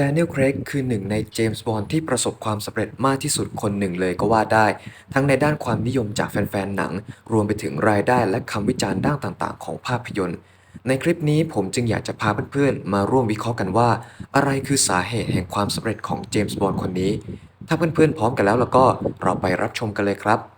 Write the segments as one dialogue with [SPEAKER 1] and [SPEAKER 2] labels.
[SPEAKER 1] แดเนียล เครกคือหนึ่งในเจมส์บอนด์ที่ประสบความสำเร็จมากที่สุดคนหนึ่งเลยก็ว่าได้ ทั้งในด้านความนิยมจากแฟน ๆ หนัง รวมไปถึงรายได้และคำวิจารณ์ด้านต่างๆ ของภาพยนตร์ ในคลิปนี้ผมจึงอยากจะพาเพื่อน ๆ มาร่วมวิเคราะห์กันว่า อะไรคือสาเหตุแห่งความสำเร็จของเจมส์บอนด์คนนี้ ถ้าเพื่อน ๆ พร้อมกันแล้วแล้วก็เราไปรับชมกันเลยครับ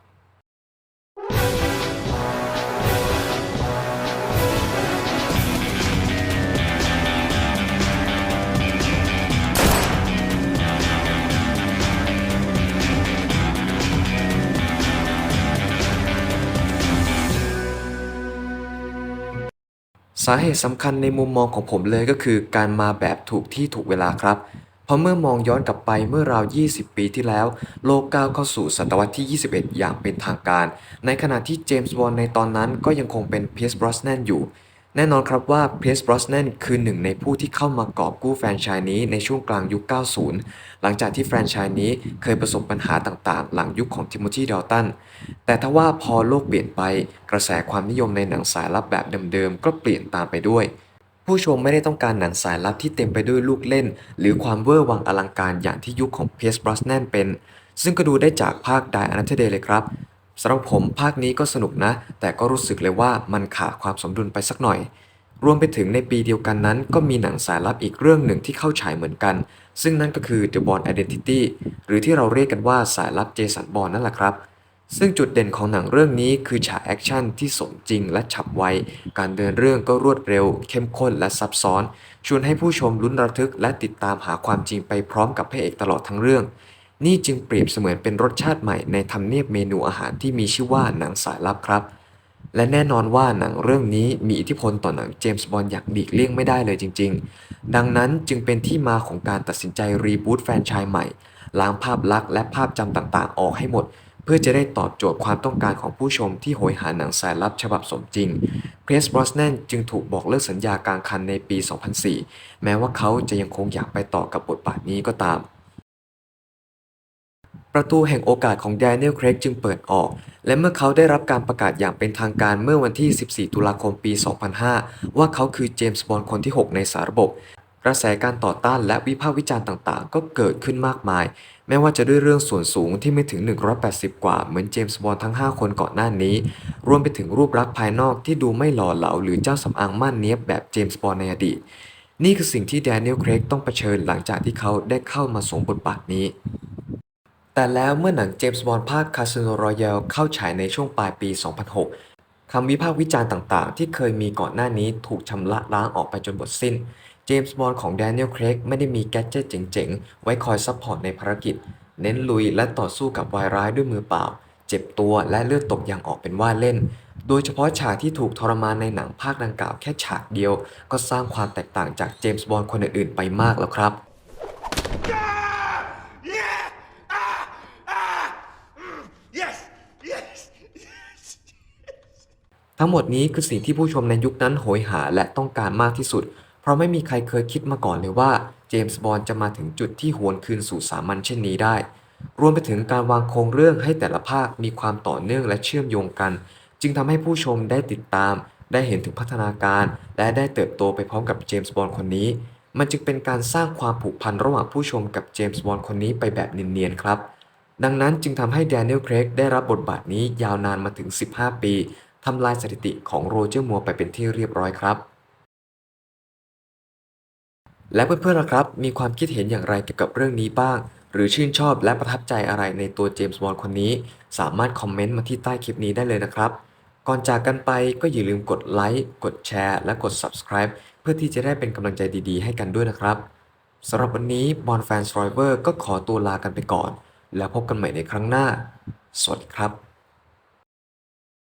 [SPEAKER 1] สาเหตุสำคัญในมุมมองของผมเลยก็คือการมาแบบถูกที่ถูกเวลาครับ เพราะเมื่อมองย้อนกลับไปเมื่อราว 20 ปีที่แล้ว โลกก้าวเข้าสู่ศตวรรษที่ 21 อย่างเป็นทางการ ในขณะที่เจมส์บอนในตอนนั้นก็ยังคงเป็นเพียร์สบรอสแนนอยู่ แน่นอนครับว่าเพียร์สบรอสแนนคือหนึ่งในผู้ที่เข้ามากอบกู้แฟรนไชส์นี้ในช่วงกลางยุค 90 หลังจากที่แฟรนไชส์นี้เคยประสบปัญหาต่างๆ หลังยุคของทิโมธีดอลตัน แต่ทว่าพอโลกเปลี่ยนไปกระแสความนิยมในหนังสายลับแบบเดิมๆ ก็เปลี่ยนตามไปด้วย ผู้ชมไม่ได้ต้องการหนังสายลับที่เต็มไปด้วยลูกเล่น หรือความเวอร์วังอลังการอย่างที่ยุคของเพียร์สบรอสแนนเป็น ซึ่งก็ดูได้จากภาค Die Another Day เลยครับ สำหรับผมภาคนี้ก็สนุกนะ แต่ก็รู้สึกเลยว่ามันขาดความสมดุลไปสักหน่อย รวมไปถึงในปีเดียวกันนั้น ก็มีหนังสายลับอีกเรื่องหนึ่งที่เข้าฉายเหมือนกัน ซึ่งนั่นก็คือ The Bourne Identity หรือที่เราเรียกกันว่าสายลับเจสันบอนนั่นแหละครับซึ่งจุดเด่นของหนังเรื่องนี้คือฉากแอคชั่นที่สมจริงและฉับไว การเดินเรื่องก็รวดเร็ว เข้มข้นและซับซ้อน ชวนให้ผู้ชมลุ้นระทึกและติดตามหาความจริงไปพร้อมกับพระเอกตลอดทั้งเรื่อง นี่จึงเปรียบเสมือนเป็นรสชาติใหม่ในทำเนียบเมนูอาหารที่มีชื่อว่าหนังสายลับครับ และแน่นอนว่าหนังเรื่องนี้มีอิทธิพลต่อหนังเจมส์บอนด์อย่างหลีกเลี่ยงไม่ได้เลยจริง ๆ ดังนั้นจึงเป็นที่มาของการตัดสินใจรีบูตแฟรนไชส์ใหม่ ล้างภาพลักษณ์และภาพจำต่างๆ ออกให้หมด เพื่อจะได้ตอบโจทย์ความต้องการของผู้ชมที่โหยหาหนังสายลับฉบับสมจริง เพรสบรอสแนนจึงถูกบอกเลิกสัญญากลางคันในปี 2004 แม้ว่าเขาจะยังคงอยากไปต่อกับบทบาทนี้ก็ตาม ประตูแห่งโอกาสของแดเนียล เครกจึงเปิดออก และเมื่อเขาได้รับการประกาศอย่างเป็นทางการเมื่อวันที่ 14 ตุลาคมปี 2005 ว่าเขาคือเจมส์บอนด์คนที่ 6 ในสารบบ กระแสการต่อต้านและวิพากษ์วิจารณ์ต่างๆ ก็เกิดขึ้นมากมาย แม้ว่าจะด้วยเรื่องส่วนสูงที่ไม่ถึง 180 กว่า เหมือนเจมส์บอนด์ทั้ง 5 คนก่อนหน้านี้ รวมไปถึงรูปลักษณ์ภายนอกที่ดูไม่หล่อเหลาหรือเจ้าสำอางม่านเนี้ยบแบบเจมส์บอนด์ในอดีต นี่คือสิ่งที่แดเนียล เครกต้องเผชิญหลังจากที่เขาได้เข้ามาสวมบทบาทนี้ แต่แล้วเมื่อหนังเจมส์บอนด์ภาคคาสิโนรอยัลเข้าฉายในช่วงปลายปี 2006 คำวิพากษ์วิจารณ์ต่างๆ ที่เคยมีก่อนหน้านี้ถูกชำระล้างออกไปจนหมดสิ้น เจมส์บอนด์ของแดเนียล เครกไม่ได้มีแกดเจิตเจ๋งๆ ไว้คอยซัพพอร์ตในภารกิจ เน้นลุยและต่อสู้กับวายร้ายด้วยมือเปล่า เจ็บตัวและเลือดตกอย่างออกเป็นว่าเล่น โดยเฉพาะฉากที่ถูกทรมานในหนังภาคดังกล่าวแค่ฉากเดียว ก็สร้างความแตกต่างจากเจมส์บอนด์คนอื่นๆไปมากแล้วครับ ทั้งหมดนี้คือสิ่งที่ผู้ชมในยุคนั้นโหยหาและต้องการมากที่สุด เพราะไม่มีใครเคยคิดมาก่อนเลยว่าเจมส์บอนด์จะมาถึงจุดที่หวนคืนสู่สามัญเช่นนี้ได้ รวมไปถึงการวางโครงเรื่องให้แต่ละภาคมีความต่อเนื่องและเชื่อมโยงกัน จึงทำให้ผู้ชมได้ติดตาม ได้เห็นถึงพัฒนาการ และได้เติบโตไปพร้อมกับเจมส์บอนด์คนนี้ มันจึงเป็นการสร้างความผูกพันระหว่างผู้ชมกับเจมส์บอนด์คนนี้ไปแบบเนียนๆครับ ดังนั้นจึงทำให้แดเนียล เครกได้รับบทบาทนี้ยาวนานมาถึง 15 ปี ทำลายสถิติของโรเจอร์มัวไปเป็นที่เรียบร้อยครับ และเพื่อนๆล่ะครับ มีความคิดเห็นอย่างไรเกี่ยวกับเรื่องนี้บ้าง หรือชื่นชอบและประทับใจอะไรในตัวเจมส์บอนด์คนนี้ สามารถคอมเมนต์มาที่ใต้คลิปนี้ได้เลยนะครับ ก่อนจากกันไปก็อย่าลืมกดไลค์กดแชร์และกด subscribe เพื่อที่จะได้เป็นกำลังใจดีๆ ให้กันด้วยนะครับสำหรับวันนี้บอลแฟนสไตรเวอร์ก็ขอตัวลากันไปก่อน แล้วพบกันใหม่ในครั้งหน้า สวัสดีครับ